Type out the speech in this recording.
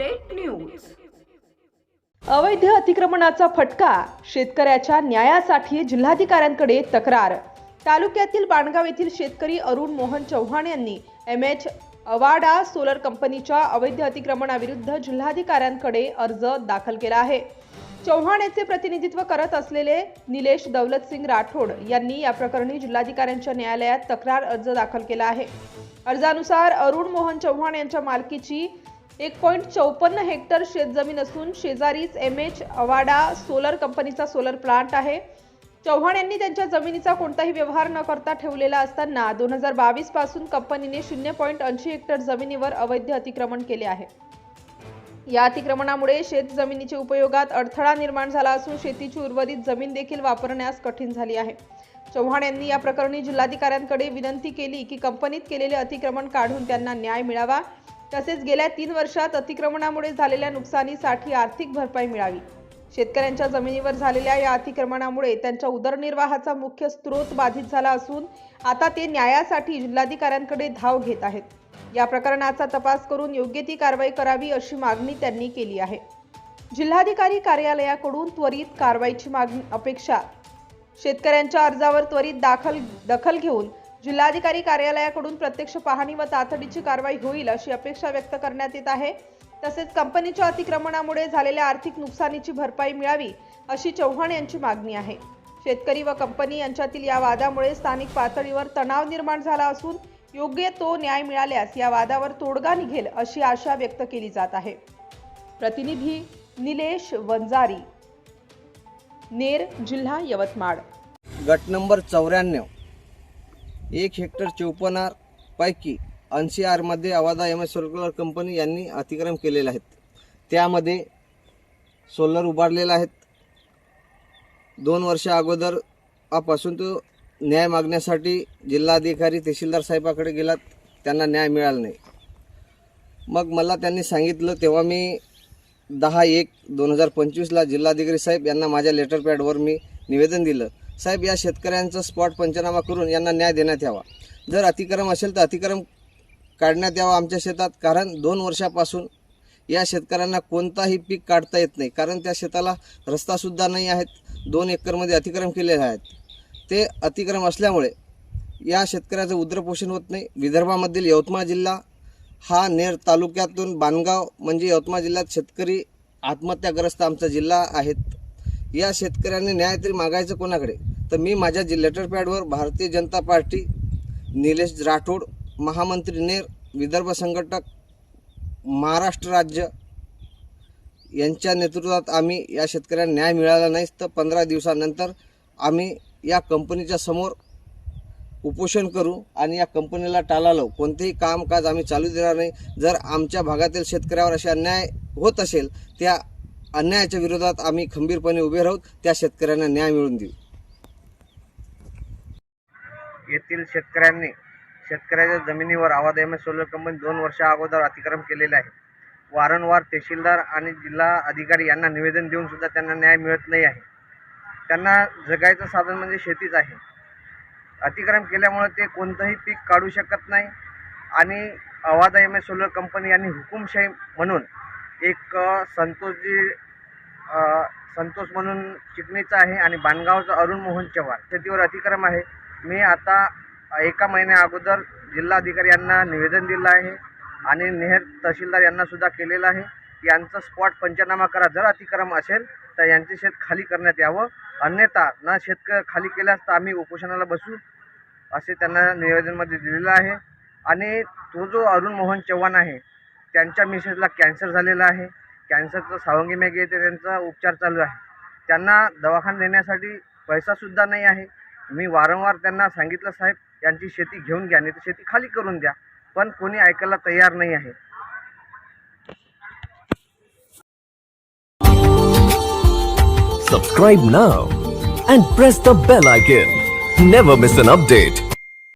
Update news अवैध अतिक्रमणाचा फटका शेतकऱ्याच्या न्यायासाठी जिल्हाधिकाऱ्यांकडे तक्रार. तालुक्यातील बाणगाव येथील शेतकरी अरुण मोहन चव्हाण यांनी एम एच अवाडा सोलर कंपनीच्या अवैध अतिक्रमणाविरुद्ध जिल्हाधिकाऱ्यांकडे अर्ज दाखल केला आहे. चव्हाण याचे प्रतिनिधित्व करत असलेले निलेश दौलतसिंग राठोड यांनी या प्रकरणी जिल्हाधिकाऱ्यांच्या न्यायालयात तक्रार अर्ज दाखल केला आहे. अर्जानुसार अरुण मोहन चव्हाण यांच्या मालकीची एक पॉईंट चौपन्न हेक्टर शेतजमीन असून शेजारीच एम एच अवाडा सोलर कंपनीचा सोलर प्लांट आहे. चव्हाण यांनी त्यांच्या जमिनीचा कोणताही व्यवहार न करता ठेवलेला असताना दोन हजार बावीसपासून कंपनीने शून्य पॉईंट ऐंशी हेक्टर जमिनीवर अवैध अतिक्रमण केले आहे. या अतिक्रमणामुळे शेत जमिनीच्या उपयोगात अडथळा निर्माण झाला असून शेतीची उर्वरित जमीन देखील वापरण्यास कठीण झाली आहे. चव्हाण यांनी या प्रकरणी जिल्हाधिकाऱ्यांकडे विनंती केली की कंपनीत केलेले अतिक्रमण काढून त्यांना न्याय मिळावा. तसेच गेल्या तीन वर्षात अतिक्रमणामुळे झालेल्या नुकसानीसाठी आर्थिक भरपाई मिळावी. शेतकऱ्यांच्या जमिनीवर झालेल्या या अतिक्रमणामुळे त्यांच्या उदरनिर्वाहाचा मुख्य स्रोत बाधित झाला असून आता ते न्यायासाठी जिल्हाधिकाऱ्यांकडे धाव घेत आहेत. या प्रकरणाचा तपास करून योग्य ती कारवाई करावी अशी मागणी त्यांनी केली आहे. जिल्हाधिकारी कार्यालयाकडून त्वरित कारवाईची मागणी अपेक्षा शेतकऱ्यांच्या अर्जावर त्वरित दाखल दखल घेऊन जिल्हाधिकारी कार्यालयाकडून प्रत्यक्ष पाहणी व तातडीची कारवाई होईल अशी अपेक्षा व्यक्त करण्यात येत आहे. तसेच कंपनीच्या अतिक्रमणामुळे झालेल्या आर्थिक नुकसानीची भरपाई मिळावी अशी चव्हाण यांची मागणी आहे. शेतकरी व कंपनी यांच्यातील या वादामुळे स्थानिक पातळीवर तणाव निर्माण झाला असून योग्य तो न्याय मिळाल्यास या वादावर तोडगा निघेल अशी आशा व्यक्त केली जात आहे. प्रतिनिधी निलेश वंजारी नेर जिल्हा यवतमाळ. गट नंबर चौऱ्याण्णव एक हेक्टर चौपन्नार पैकी ऐंशी आरमध्ये Avada M S solar company यांनी अतिक्रम केलेले आहेत. त्यामध्ये सोलर उभारलेले आहेत. दोन वर्षा अगोदरपासून तो न्याय मागण्यासाठी जिल्हाधिकारी तहसीलदार साहेबाकडे गेलात त्यांना न्याय मिळाला नाही. मग मला त्यांनी सांगितलं तेव्हा मी दहा एक दोन हजार पंचवीसला जिल्हाधिकारी साहेब यांना माझ्या लेटर पॅडवर मी निवेदन दिलं. साहेब या शेतकऱ्यांचा स्पॉट पंचनामा करून यांना न्याय देण्यात यावा. जर अतिक्रम असेल तर अतिक्रम काढण्यात यावा आमच्या शेतात कारण दोन वर्षापासून या शेतकऱ्यांना कोणताही पीक काढता येत नाही कारण त्या शेताला रस्तासुद्धा नाही आहेत दोन एकरमध्ये अतिक्रम केलेले आहेत. ते अतिक्रम असल्यामुळे या शेतकऱ्याचं उद्रपोषण होत नाही. विदर्भामधील यवतमाळ जिल्हा हा नेर तालुक्यातून बाणगाव म्हणजे यवतमाळ जिल्ह्यात शेतकरी आत्महत्याग्रस्त आमचा जिल्हा आहेत. या शेतकऱ्यांनी न्याय तरी मागायचं कोणाकडे? तर मी माझ्या जि लेटर पॅडवर भारतीय जनता पार्टी निलेश राठोड महामंत्री नेर विदर्भ संघटक महाराष्ट्र राज्य यांच्या नेतृत्वात आम्ही या शेतकऱ्यांना न्याय मिळाला नाही. तर पंधरा दिवसानंतर आम्ही या कंपनीच्या समोर उपोषण करू आणि या कंपनीला टाळा लावू. कोणतेही कामकाज आम्ही चालू देणार नाही. जर आमच्या भागातील शेतकऱ्यावर असे अन्याय होत असेल त्या अन्यायाच्या विरोधात आम्ही खंबीरपणे उभे राहू. त्या शेतकऱ्यांना न्याय मिळवून देऊ. येथील शेतकऱ्यांनी शेतकऱ्याच्या जमिनीवर आवाज एम एस सोलर कंपनी दोन वर्षा अगोदर अतिक्रम केलेले आहे. वारंवार तहसीलदार आणि जिल्हा अधिकारी यांना निवेदन देऊन सुद्धा त्यांना न्याय मिळत नाही आहे. त्यांना जगायचं साधन म्हणजे शेतीच आहे. अतिक्रम केल्यामुळे ते कोणतंही पीक काढू शकत नाही आणि Avada M S solar company यांनी हुकुमशाही म्हणून एक संतोषजी संतोष म्हणून चिकणीचा आहे आणि बाणगावचा अरुण मोहन चव्हाण शेतीवर अतिक्रम आहे. मी आता एका महिन्या अगोदर जिल्हाधिकारी यांना निवेदन दिलं आहे आणि नेहर तहसीलदार यांनासुद्धा केलेलं आहे. यांचं स्पॉट पंचनामा करा जर अतिक्रम असेल तर यांचे शेत खाली करण्यात यावं. अन्यथा न शेतक खाली केल्यास तर आम्ही उपोषणाला बसू असे त्यांना निवेदनमध्ये दिलेलं आहे. आणि तो जो अरुण मोहन चव्हाण आहे त्यांच्या मिसेसला कॅन्सर झालेला आहे. कॅन्सरचं सावंगी मेघे येते त्यांचा उपचार चालू आहे. त्यांना दवाखाना देण्यासाठी पैसासुद्धा नाही आहे. मी वारंवार त्यांना सांगितलं साहेब यांची शेती घेऊन घ्या नाही तर शेती खाली करून द्या पण कोणी ऐकायला तयार नाही आहे Subscribe now and press the bell icon. Never miss an update.